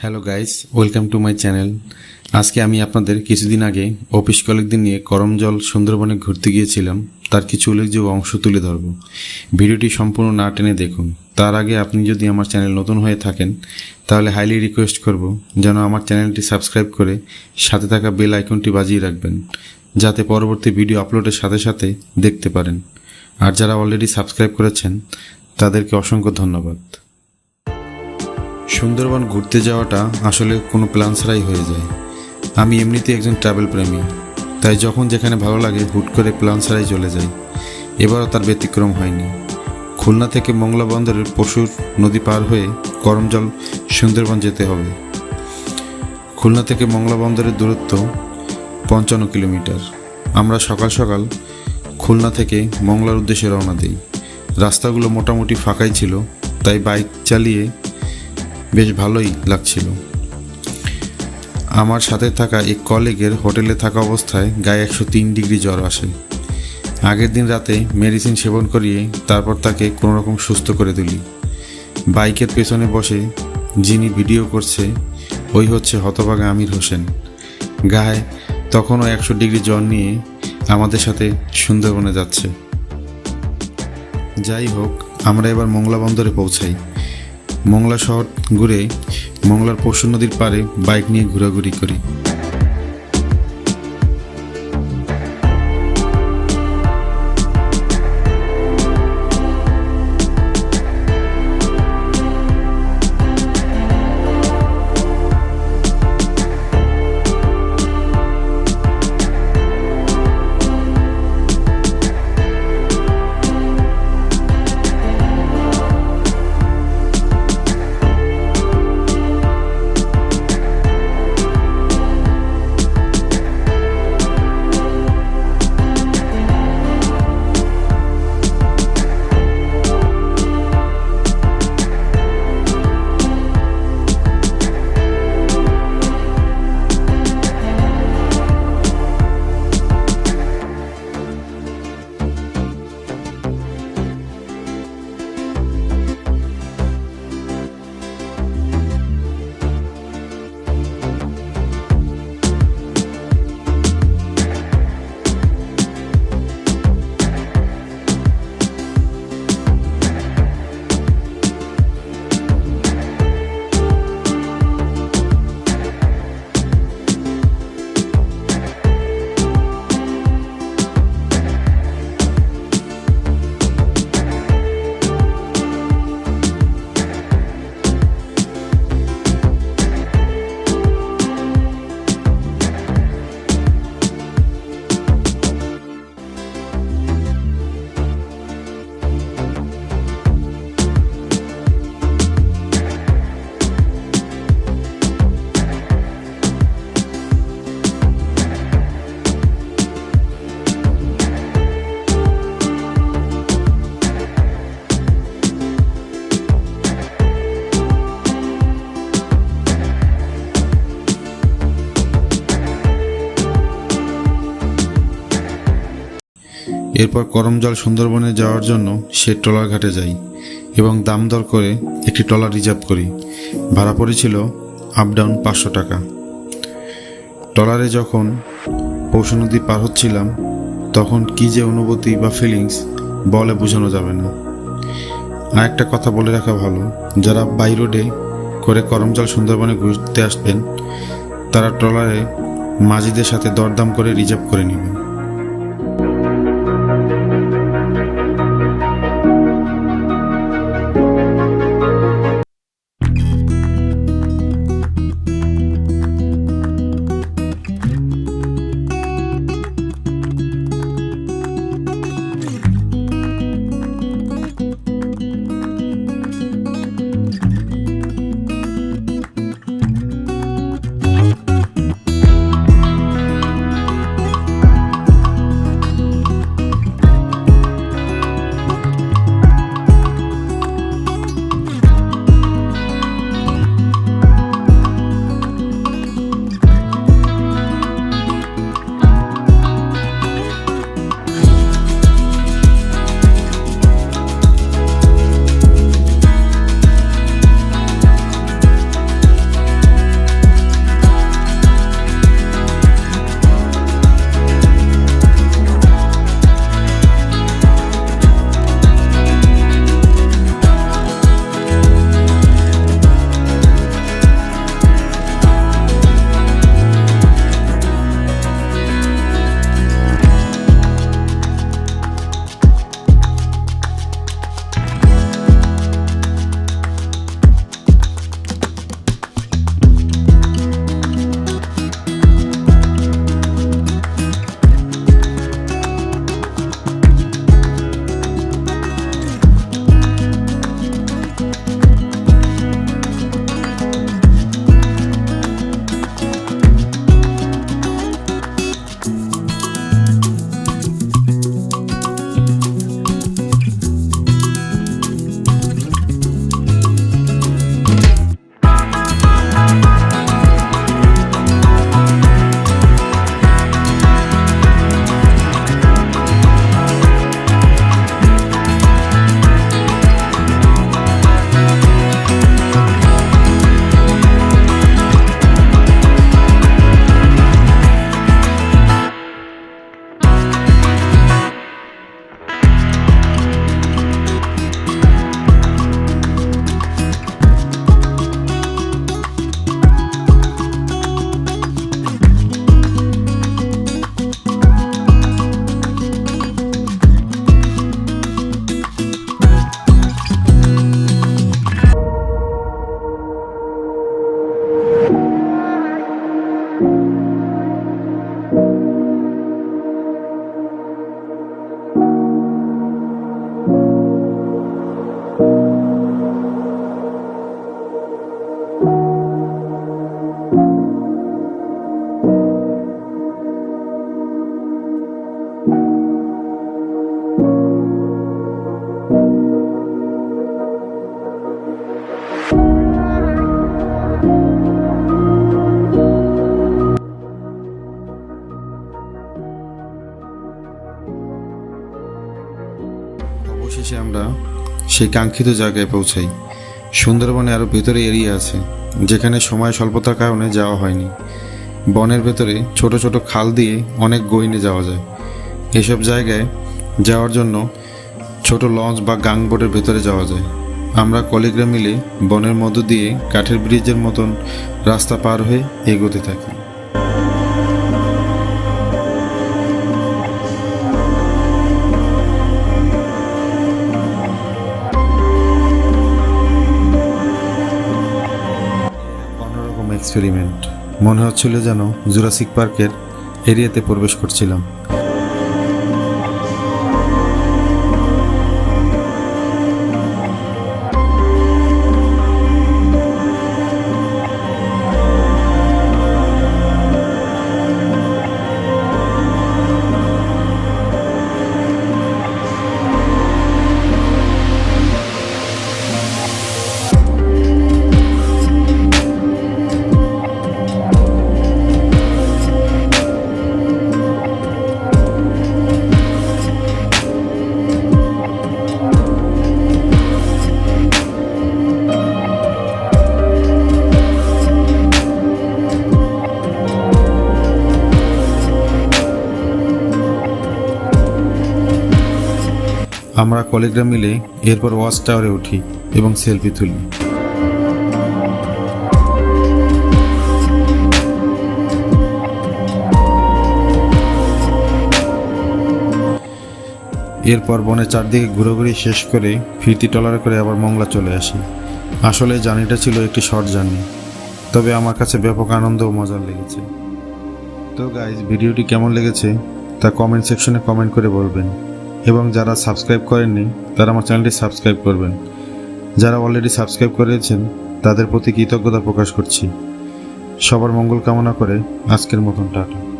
Hello guys welcome to my channel আজকে আমি আপনাদের কিছুদিন আগে অফিস কলিগদের নিয়ে করমজল সুন্দরবনে ঘুরতে গিয়েছিলাম। তার কিছু উল্লেখযোগ্য অংশ তুলে ধরব। ভিডিওটি সম্পূর্ণ না টেনে দেখুন। তার আগে আপনি যদি আমার চ্যানেল নতুন হয়ে থাকেন, তাহলে হাইলি রিকোয়েস্ট করব যেন আমার চ্যানেলটি সাবস্ক্রাইব করে সাথে থাকা বেল আইকনটি বাজিয়ে রাখবেন, যাতে পরবর্তী ভিডিও আপলোডের সাথে সাথে দেখতে পারেন। আর যারা অলরেডি সাবস্ক্রাইব করেছেন, তাদেরকে অসংখ্য ধন্যবাদ। সুন্দরবন ঘুরতে যাওয়াটা আসলে কোনো প্ল্যান ছাড়াই হয়ে যায়। আমি এমনিতে একজন ট্রাভেল প্রেমী, তাই যখন যেখানে ভালো লাগে হুট করে প্ল্যান ছাড়াই চলে যাই। এবারও তার ব্যতিক্রম হয়নি। খুলনা থেকে মংলা বন্দরের পশুর নদী পার হয়ে করমজল সুন্দরবন যেতে হবে। খুলনা থেকে মংলা বন্দরের দূরত্ব পঞ্চান্ন কিলোমিটার। আমরা সকাল সকাল খুলনা থেকে মংলার উদ্দেশ্যে রওনা দিই। রাস্তাগুলো মোটামুটি ফাঁকাই ছিল, তাই বাইক চালিয়ে বেশ ভালোই লাগছিল। আমার সাথে থাকা এক কলিগের হোটেলে থাকা অবস্থায় গায়ে একশো তিন ডিগ্রি জ্বর আসে। আগের দিন রাতে মেডিসিন সেবন করিয়ে তারপর তাকে কোনোরকম সুস্থ করে তুলি। বাইকের পেছনে বসে যিনি ভিডিও করছে, ওই হচ্ছে হতভাগা আমির হোসেন। গায়ে তখনও একশো ডিগ্রি জ্বর নিয়ে আমাদের সাথে সুন্দরবনে যাচ্ছে। যাই হোক, আমরা এবার মংলা বন্দরে পৌঁছাই। মংলা শহর ঘুরে মংলার পশু নদীর পাড়ে বাইক নিয়ে ঘোরাঘুরি করি। এরপর করমজল সুন্দরবনে যাওয়ার জন্য সে ট্রলার ঘাটে যাই এবং দাম দর করে একটি ট্রলার রিজার্ভ করি। ভাড়া পড়েছিল আপ ডাউন পাঁচশো টাকা। ট্রলারে যখন পৌষ নদী পার হচ্ছিলাম, তখন কী যে অনুভূতি বা ফিলিংস বলে বোঝানো যাবে না। আর একটা কথা বলে রাখা ভালো, যারা বাই রোডে করে করমজল সুন্দরবনে ঘুরতে আসবেন, তারা ট্রলারে মাঝিদের সাথে দরদাম করে রিজার্ভ করে নেবেন। সেই কাঙ্ক্ষিত জায়গায় পৌঁছাই। সুন্দরবনে আরও ভেতরে এরিয়া আছে, যেখানে সময় স্বল্পতার কারণে যাওয়া হয়নি। বনের ভেতরে ছোট ছোট খাল দিয়ে অনেক গইনে যাওয়া যায়। এসব জায়গায় যাওয়ার জন্য ছোট লঞ্চ বা গাং বোটের ভেতরে যাওয়া যায়। আমরা কলিগরা মিলে বনের মধ্য দিয়ে কাঠের ব্রিজের মতন রাস্তা পার হয়ে এগোতে থাকি। এক্সপেরিমেন্ট মনে হচ্ছিল যেন জুরাসিক পার্কের এরিয়াতে প্রবেশ করছিলাম। আমরা কলিগরা মিলে এরপর ওয়াচ টাওয়ারে উঠি এবং সেলফি তুলি। এরপর বনের চারদিকে ঘুরোঘুরি শেষ করে ফিরতি টলারে করে আবার মংলা চলে আসি। আসলে জার্নিটা ছিল একটি শর্ট জার্নি, তবে আমার কাছে ব্যাপক আনন্দ ও মজার লেগেছে। তো গাইজ ভিডিওটি কেমন লেগেছে তা কমেন্ট সেকশনে কমেন্ট করে বলবেন। এবং যারা সাবস্ক্রাইব করেননি, তারা আমার চ্যানেলটি সাবস্ক্রাইব করবেন। যারা অলরেডি সাবস্ক্রাইব করেছেন, তাদের প্রতি কৃতজ্ঞতা প্রকাশ করছি। সবার মঙ্গল কামনা করে আজকের মতন টাটা।